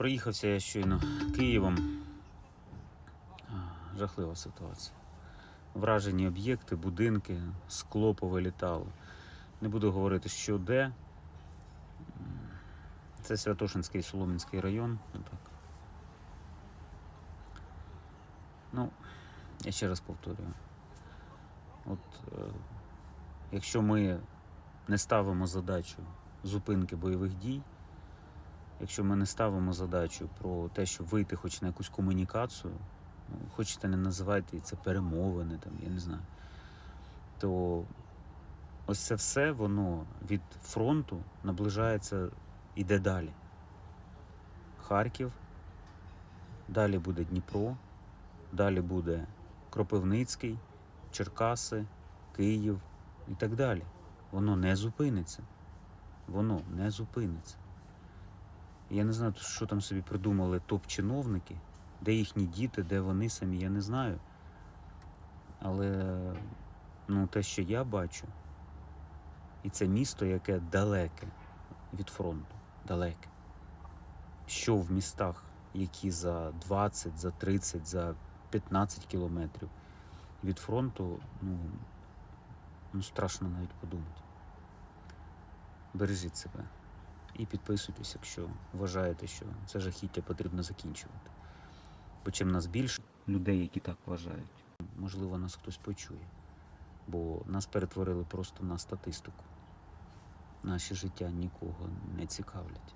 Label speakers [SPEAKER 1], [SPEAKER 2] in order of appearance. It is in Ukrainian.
[SPEAKER 1] Проїхався я щойно Києвом. Жахлива ситуація. Вражені об'єкти, будинки, скло повилітало. Не буду говорити, що де. Це Святошинський Соломінський район. Отак. Ну, я ще раз повторюю. От, е, якщо ми не ставимо задачу зупинки бойових дій, якщо ми не ставимо задачу про те, щоб вийти хоч на якусь комунікацію, ну, хочете не називайте це перемовини, там, я не знаю, то ось це все воно від фронту наближається, іде далі. Харків, далі буде Дніпро, далі буде Кропивницький, Черкаси, Київ і так далі. Воно не зупиниться. Воно не зупиниться. Я не знаю, що там собі придумали топ-чиновники, де їхні діти, де вони самі, я не знаю. Але ну, те, що я бачу, і це місто, яке далеке від фронту, далеке. Що в містах, які за 20, за 30, за 15 кілометрів від фронту, ну, ну страшно навіть подумати. Бережіть себе і підписуйтесь, якщо вважаєте, що це жахіття потрібно закінчувати. Бо чим нас більше людей, які так вважають, можливо, нас хтось почує. Бо нас перетворили просто на статистику. Наші життя нікого не цікавлять.